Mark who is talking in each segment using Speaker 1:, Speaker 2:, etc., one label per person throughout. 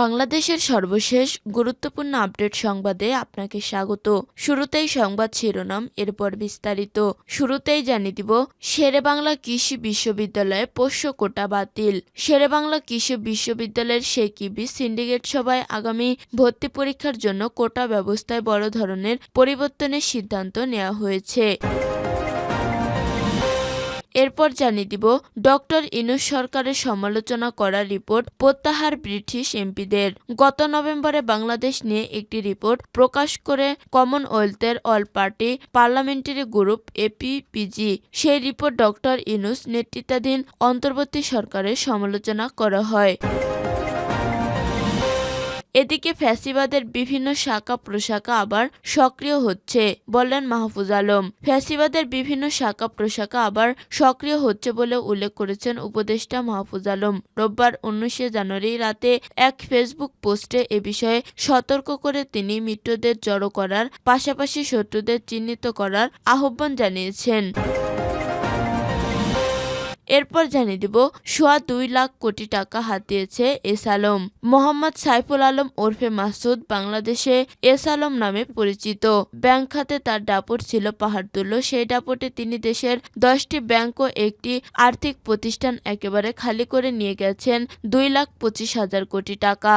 Speaker 1: বাংলাদেশের সর্বশেষ গুরুত্বপূর্ণ আপডেট সংবাদে আপনাকে স্বাগত। শুরুতেই সংবাদ শিরোনাম, এরপর বিস্তারিত। শুরুতেই জানিয়ে দিব, শেরে বাংলা কৃষি বিশ্ববিদ্যালয়ে পোষ্য কোটা বাতিল। শেরে বাংলা কৃষি বিশ্ববিদ্যালয়ের শেকিবি সিন্ডিকেট সভায় আগামী ভর্তি পরীক্ষার জন্য কোটা ব্যবস্থায় বড় ধরনের পরিবর্তনের সিদ্ধান্ত নেওয়া হয়েছে। এরপর জানিয়ে দিব, ডক্টর ইনুস সরকারের সমালোচনা করা রিপোর্ট প্রত্যাহার ব্রিটিশ এমপিদের। গত নভেম্বরে বাংলাদেশ নিয়ে একটি রিপোর্ট প্রকাশ করে কমনওয়েলথের all party parliamentary group APPG সেই রিপোর্ট ডক্টর ইনুস নেতৃত্বাধীন অন্তর্বর্তী সরকারের সমালোচনা করা হয়। এদিকে ফ্যাসিবাদের বিভিন্ন শাখা প্রশাখা আবার সক্রিয় হচ্ছে বললেন মাহফুজ আলম। ফ্যাসিবাদের বিভিন্ন শাখা প্রশাখা আবার সক্রিয় হচ্ছে বলে উল্লেখ করেছেন উপদেষ্টা মাহফুজ আলম। রোববার উনিশে জানুয়ারি রাতে এক ফেসবুক পোস্টে এ বিষয়ে সতর্ক করে তিনি মিত্রদের জড়ো করার, পাশাপাশি শত্রুদের চিহ্নিত করার আহ্বান জানিয়েছেন। এরপর জানিয়ে দিব, সোয়া দুই লাখ কোটি টাকা হাতিয়েছে এস আলম। মোহাম্মদ সাইফুল আলম ওরফে মাসুদ বাংলাদেশে এস আলম নামে পরিচিত। ব্যাংক খাতে তার দাপট ছিল পাহাড়তুল্য সেই দাপটে তিনি দেশের দশটি ব্যাংক ও একটি আর্থিক প্রতিষ্ঠান একেবারে খালি করে নিয়ে গেছেন দুই লাখ পঁচিশ হাজার কোটি টাকা।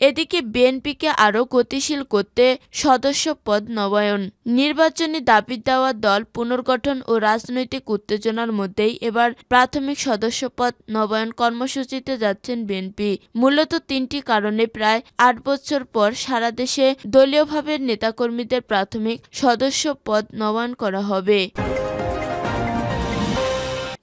Speaker 1: এদিকে বিএনপিকে আরও গতিশীল করতে সদস্য পদ নবায়ন। নির্বাচনী দাবি দেওয়া দল পুনর্গঠন ও রাজনৈতিক উত্তেজনার মধ্যেই এবার প্রাথমিক সদস্য পদ নবায়ন কর্মসূচিতে যাচ্ছেন বিএনপি। মূলত তিনটি কারণে প্রায় আট বছর পর সারা দেশে দলীয়ভাবে নেতাকর্মীদের প্রাথমিক সদস্য পদ নবায়ন করা হবে।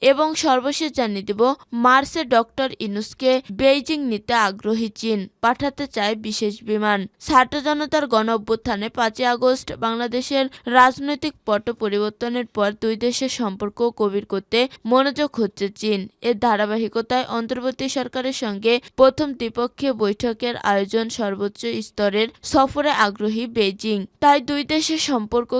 Speaker 1: এবং সর্বশেষ জানিয়ে দেব মার্চে ডক্টর ইনুসকে বেইজিং নিতে আগ্রহী চীন, পাঠাতে চায় বিশেষ বিমান। ছাত্র জনতার গণ অভ্যুত্থানে পাঁচই আগস্ট বাংলাদেশের রাজনৈতিক পট পরিবর্তনের পর দুই দেশের সম্পর্ক গভীর করতে মনোযোগ হচ্ছে চীন। এর ধারাবাহিকতায় অন্তর্বর্তী সরকারের সঙ্গে প্রথম দ্বিপক্ষীয় বৈঠকের আয়োজন সর্বোচ্চ স্তরের সফরে আগ্রহী বেইজিং। তাই দুই দেশের সম্পর্ক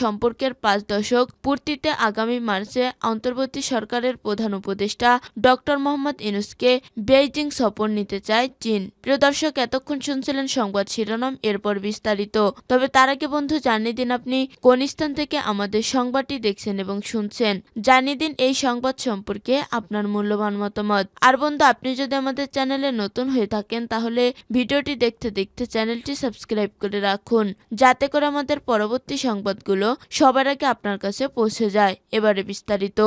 Speaker 1: সম্পর্কের পাঁচ দশক পূর্তিতে আগামী মার্চে অন্তর্বর্তী সরকারের প্রধান উপদেষ্টা ডক্টর মোহাম্মদ ইনুসকে বেইজিং সফর নিতে চায় চীন। প্রিয় দর্শক, এতক্ষণ শুনছিলেন সংবাদ শিরোনাম, এরপর বিস্তারিত। তবে তার আগে বন্ধু, জানিয়ে দিন আপনি কোন স্থান থেকে আমাদের সংবাদটি দেখছেন এবং শুনছেন। জানিয়ে দিন এই সংবাদ সম্পর্কে আপনার মূল্যবান মতামত। আর বন্ধু, আপনি যদি আমাদের চ্যানেলে নতুন হয়ে থাকেন, তাহলে ভিডিওটি দেখতে দেখতে চ্যানেলটি সাবস্ক্রাইব করে রাখুন, যাতে করে আমাদের পরবর্তী সংবাদগুলো সবার আগে আপনার কাছে পৌঁছে যায়। এবারে বিস্তারিত।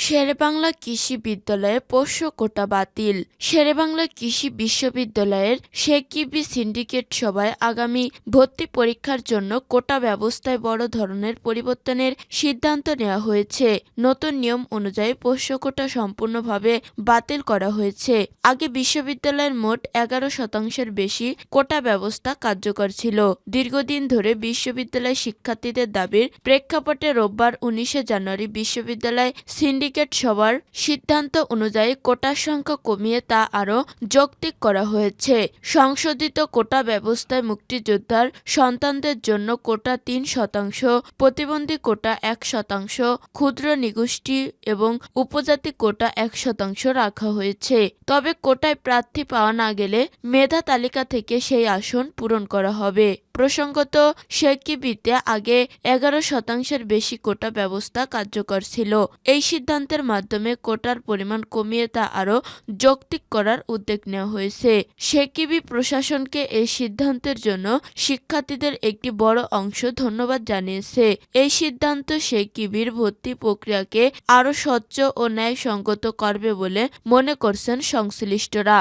Speaker 1: শেরেবাংলা কৃষি বিদ্যালয়ে পোষ্য কোটা বাতিল। শেরেবাংলা কৃষি বিশ্ববিদ্যালয়ের শেকিবি সিন্ডিকেট সভায় আগামী ভর্তি পরীক্ষার জন্য কোটা ব্যবস্থায় বড় ধরনের পরিবর্তনের সিদ্ধান্ত নেওয়া হয়েছে। নতুন নিয়ম অনুযায়ী পোষ্য কোটা সম্পূর্ণভাবে বাতিল করা হয়েছে। আগে বিশ্ববিদ্যালয়ের মোট এগারো শতাংশের বেশি কোটা ব্যবস্থা কার্যকর ছিল। দীর্ঘদিন ধরে বিশ্ববিদ্যালয় শিক্ষার্থীদের দাবির প্রেক্ষাপটে রোববার উনিশে জানুয়ারি বিশ্ববিদ্যালয় সিন্ডিকেট সভার সিদ্ধান্ত অনুযায়ী কোটার সংখ্যা কমিয়ে তা আরও যৌক্তিক করা হয়েছে। সংশোধিত কোটা ব্যবস্থায় মুক্তিযোদ্ধার সন্তানদের জন্য কোটা তিন শতাংশ, প্রতিবন্ধী কোটা এক শতাংশ, ক্ষুদ্র নিগোষ্ঠী এবং উপজাতি কোটা এক শতাংশ রাখা হয়েছে। তবে কোটায় প্রার্থী পাওয়া না গেলে মেধা তালিকা থেকে সেই আসন পূরণ করা হবে। প্রসঙ্গত শেকিবিতে আগে এগারো শতাংশের বেশি কোটা ব্যবস্থা কার্যকর ছিল। এই সিদ্ধান্তের মাধ্যমে কোটার পরিমাণ কমিয়ে তা আরও যৌক্তিক করার উদ্যোগ নেওয়া হয়েছে। সেকিবি প্রশাসনকে এই সিদ্ধান্তের জন্য শিক্ষার্থীদের একটি বড় অংশ ধন্যবাদ জানিয়েছে। এই সিদ্ধান্ত সেকিবির ভর্তি প্রক্রিয়াকে আরও স্বচ্ছ ও ন্যায়সঙ্গত করবে বলে মনে করছেন সংশ্লিষ্টরা।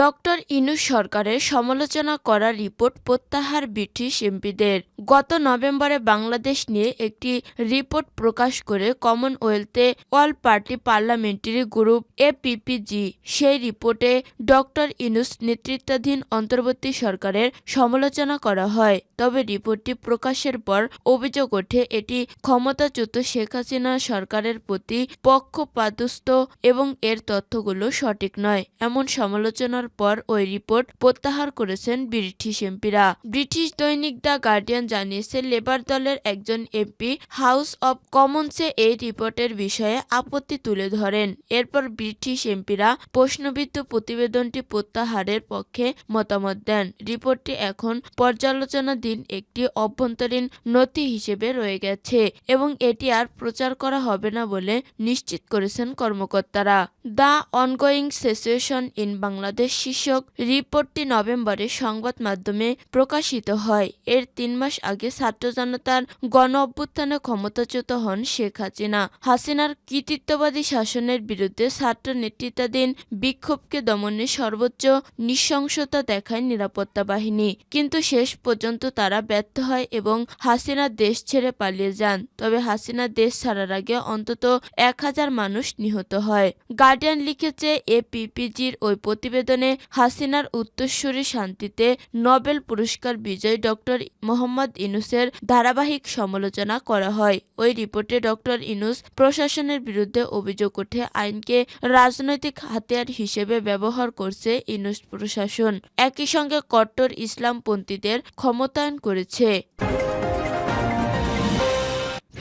Speaker 1: ডক্টর ইনুস সরকারের সমালোচনা করা রিপোর্ট প্রত্যাহার ব্রিটিশ এমপিদের। গত নভেম্বরে বাংলাদেশ নিয়ে একটি রিপোর্ট প্রকাশ করে কমনওয়েলথে all party parliamentary group APPG সেই রিপোর্টে ডক্টর ইনুস নেতৃত্বাধীন অন্তর্বর্তী সরকারের সমালোচনা করা হয়। তবে রিপোর্টটি প্রকাশের পর অভিযোগ ওঠে, এটি ক্ষমতাচ্যুত শেখ হাসিনা সরকারের প্রতি পক্ষপাতস্থ এবং এর তথ্যগুলো সঠিক নয়, এমন সমালোচনার আসার পর ওই রিপোর্ট প্রত্যাহার করেছেন ব্রিটিশ এমপিরা। ব্রিটিশ দৈনিক দ্য গার্ডিয়ান জানিয়েছে, লেবার দলের একজন এমপি হাউস অব কমন্সে এই রিপোর্টের বিষয়ে আপত্তি তুলে ধরেন। এরপর ব্রিটিশ এমপিরা প্রশ্নবিদ্ধ প্রতিবেদনটি প্রত্যাহারের পক্ষে মতামত দেন। রিপোর্টটি এখন পর্যালোচনাধীন একটি অভ্যন্তরীণ নথি হিসেবে রয়ে গেছে এবং এটি আর প্রচার করা হবে না বলে নিশ্চিত করেছেন কর্মকর্তারা। The ongoing situation in Bangladesh শীর্ষক রিপোর্টটি নভেম্বরে সংবাদ মাধ্যমে প্রকাশিত হয়। এর তিন মাস আগে ছাত্র জনতার গণ অভ্যুত্থানে ক্ষমতাচ্যুত হন শেখ হাসিনা। হাসিনার কৃতিত্ববাদী শাসনের বিরুদ্ধে ছাত্র নেতৃত্বাধীন বিক্ষোভকে দমনে সর্বোচ্চ নৃশংসতা দেখায় নিরাপত্তা বাহিনী। কিন্তু শেষ পর্যন্ত তারা ব্যর্থ হয় এবং হাসিনা দেশ ছেড়ে পালিয়ে যান। তবে হাসিনা দেশ ছাড়ার আগে অন্তত এক হাজার মানুষ নিহত হয়। গার্ডিয়ান লিখেছে এপিপিজির ওই প্রতিবেদনে হাসিনার উত্তরসূরি শান্তিতে নোবেল পুরস্কার বিজয়ী ডক্টর মোহাম্মদ ইনুসের ধারাবাহিক সমালোচনা করা হয়। ওই রিপোর্টে ডক্টর ইনুস প্রশাসনের বিরুদ্ধে অভিযোগ ওঠে, আইনকে রাজনৈতিক হাতিয়ার হিসেবে ব্যবহার করছে ইনুস প্রশাসন। একই সঙ্গে কট্টর ইসলামপন্থীদের ক্ষমতায়ন করেছে।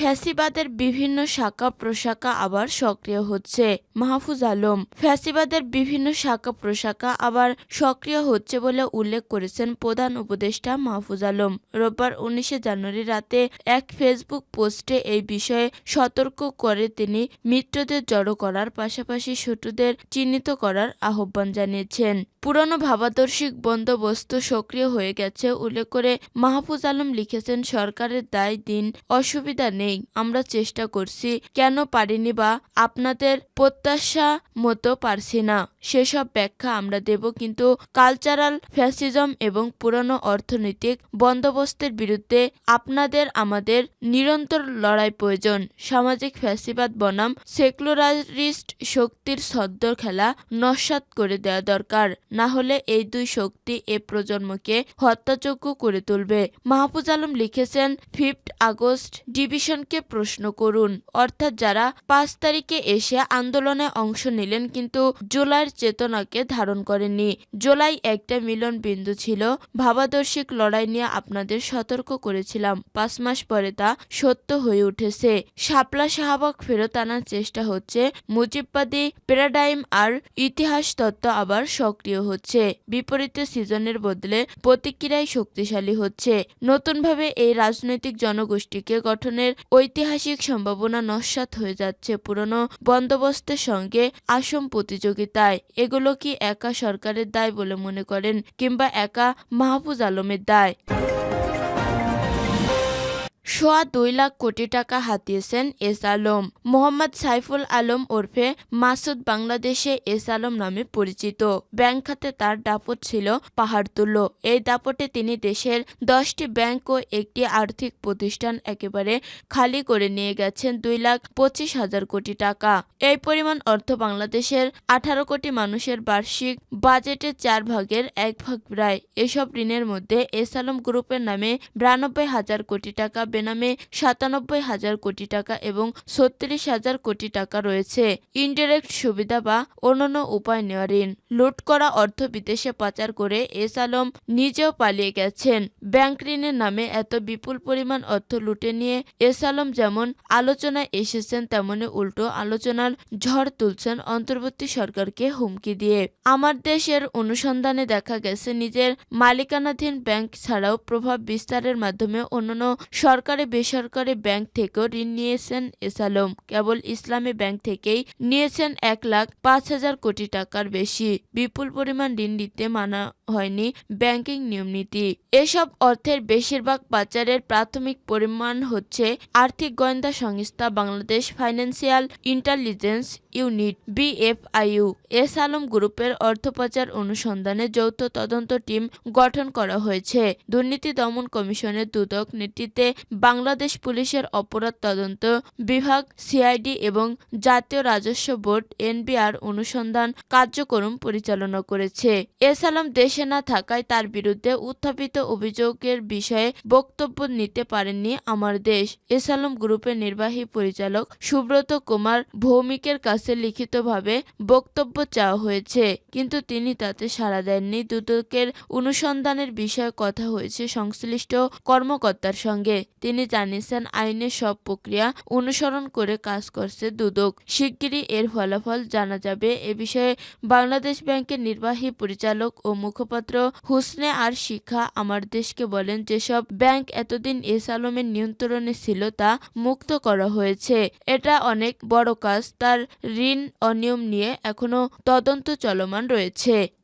Speaker 1: ফ্যাসিবাদের বিভিন্ন শাখা প্রশাখা আবার সক্রিয় হচ্ছে। মাহফুজ আলম, ফ্যাসিবাদের বিভিন্ন শাখা প্রশাখা আবার সক্রিয় হচ্ছে বলে উল্লেখ করেছেন প্রধান উপদেষ্টা মাহফুজ আলম। রোববার উনিশে জানুয়ারি রাতে এক ফেসবুক পোস্টে এই বিষয়ে সতর্ক করে তিনি মিত্রদের জড়ো করার পাশাপাশি শত্রুদের চিহ্নিত করার আহ্বান জানিয়েছেন। পুরনো ভাবাদর্শিক বন্দোবস্ত সক্রিয় হয়ে গেছে, উল্লেখ করে মাহফুজ আলম লিখেছেন, সরকারের দায় দিন, অসুবিধা নেই। আমরা চেষ্টা করছি। কেন পারিনি বা আপনাদের প্রত্যাশা মতো পারছি না। সেসব ব্যাখ্যা আমরা দেব কিন্তু কালচারাল ফ্যাসিজম এবং পুরনো অর্থনৈতিক বন্দোবস্তের বিরুদ্ধে আপনাদের আমাদের নিরন্তর লড়াই প্রয়োজন। সামাজিক ফ্যাসিবাদ বনাম সেকুলারিস্ট শক্তির সদ্য খেলা নস্বাত করে দেওয়া দরকার। না হলে এই দুই শক্তি এ প্রজন্মকে হত্যাযোগ্য করে তুলবে। মাহফুজ আলম লিখেছেন, ফিফথ আগস্ট ডিভিশনকে প্রশ্ন করুন। অর্থাৎ যারা পাঁচ তারিখে এসে আন্দোলনে অংশ নিলেন কিন্তু জুলাইয়ের চেতনাকে ধারণ করেননি। জুলাই একটা মিলন বিন্দু ছিল। ভাবাদর্শিক লড়াই নিয়ে আপনাদের সতর্ক করেছিলাম। পাঁচ মাস পরে তা সত্য হয়ে উঠেছে। শাপলা শাহবাগ ফেরত আনার চেষ্টা হচ্ছে। মুজিববাদী প্যারাডাইম আর ইতিহাস তত্ত্ব আবার সক্রিয় হচ্ছে। বিপরীতে সিজনের বদলে প্রতিক্রিয়ায় শক্তিশালী হচ্ছে। নতুনভাবে এই রাজনৈতিক জনগোষ্ঠীকে গঠনের ঐতিহাসিক সম্ভাবনা নস্বাত হয়ে যাচ্ছে পুরনো বন্দোবস্তের সঙ্গে আসম প্রতিযোগিতায়। এগুলো কি একা সরকারের দায় বলে মনে করেন কিংবা একা মাহফুজ আলমের দায়? সোয়া দুই লাখ কোটি টাকা হাতিয়েছেন এস আলম। মোহাম্মদ সাইফুল আলম ওরফে মাসুদ বাংলাদেশে এস আলম নামে পরিচিত। ব্যাংক খাতে তার দাপট ছিল পাহাড় তুল্য। এই দাপটে তিনি দেশের দশটি ব্যাংক ও একটি আর্থিক প্রতিষ্ঠান একেবারে খালি করে নিয়ে গেছেন দুই লাখ পঁচিশ হাজার কোটি টাকা। এই পরিমাণ অর্থ বাংলাদেশের আঠারো কোটি মানুষের বার্ষিক বাজেটের চার ভাগের এক ভাগ প্রায়। এসব ঋণের মধ্যে এস আলম গ্রুপের নামে বিরানব্বই হাজার কোটি টাকা বেনামে সাতানব্বই হাজার কোটি টাকা এবং ছত্রিশ হাজার কোটি টাকা রয়েছে। ইনডিরেক্ট সুবিধা বা অন্যান্য উপায় নেওয়া ঋণ। লুট করা অর্থ বিদেশে পাচার করে এস আলম নিজেও পালিয়ে গেছেন। ব্যাংক ঋণের নামে এত বিপুল পরিমাণ অর্থ লুটে নিয়ে এস আলম যেমন আলোচনায় এসেছেন, তেমনি উল্টো আলোচনার ঝড় তুলছেন অন্তর্বর্তী সরকারকে হুমকি দিয়ে। আমার দেশের অনুসন্ধানে দেখা গেছে, নিজের মালিকানাধীন ব্যাংক ছাড়াও প্রভাব বিস্তারের মাধ্যমে অন্যান্য সরকারি বেসরকারি ব্যাংক থেকেও ঋণ নিয়েছেন এস আলম কেবল ইসলামী ব্যাংক থেকেই নিয়েছেন এক লাখ পাঁচ হাজার কোটি টাকার বেশি। বিপুল পরিমাণ ঋণ দিতে মানা হয়নি ব্যাংকিং নিয়মনীতি। এসব অর্থের বেশিরভাগ পাচারের প্রাথমিক পরিমাণ হচ্ছে আর্থিক গোয়েন্দা সংস্থা Bangladesh financial intelligence unit, BFIU. S Alam গ্রুপের অর্থ পাচার অনুসন্ধানে যৌথ তদন্ত টিম গঠন করা হয়েছে। দুর্নীতি দমন কমিশনের দুদক নেতৃত্বে বাংলাদেশ পুলিশের অপরাধ তদন্ত বিভাগ, সিআইডি এবং জাতীয় রাজস্ব বোর্ড, এনবিআর অনুসন্ধান কার্যক্রম পরিচালনা করেছে। এস আলম দেশে না থাকায় তার বিরুদ্ধে উত্থাপিত অভিযোগের বিষয়ে বক্তব্য নিতে পারেননি আমার দেশ। এস গ্রুপের নির্বাহী পরিচালক সুব্রত কুমার ভৌমিকের কাছে লিখিতভাবে বক্তব্য চাওয়া হয়েছে, কিন্তু তিনি তাতে সাড়া দেননি। দুদকের অনুসন্ধানের বিষয়ে কথা হয়েছে সংশ্লিষ্ট কর্মকর্তার সঙ্গে। তিনি জানিয়েছেন, আইনের সব প্রক্রিয়া অনুসরণ করে কাজ করছে দুদক। শিগগিরই এর ফলাফল জানা যাবে। এ বিষয়ে বাংলাদেশ ব্যাংকের নির্বাহী পরিচালক ও মুখপাত্র হুসনে আর শিখা আমার দেশকে বলেন, যেসব ব্যাংক এতদিন এস আলমের নিয়ন্ত্রণে ছিল তা মুক্ত করা হয়েছে। এটা অনেক বড় কাজ। তার ঋণ অনিয়ম নিয়ে এখনও তদন্ত চলমান রয়েছে।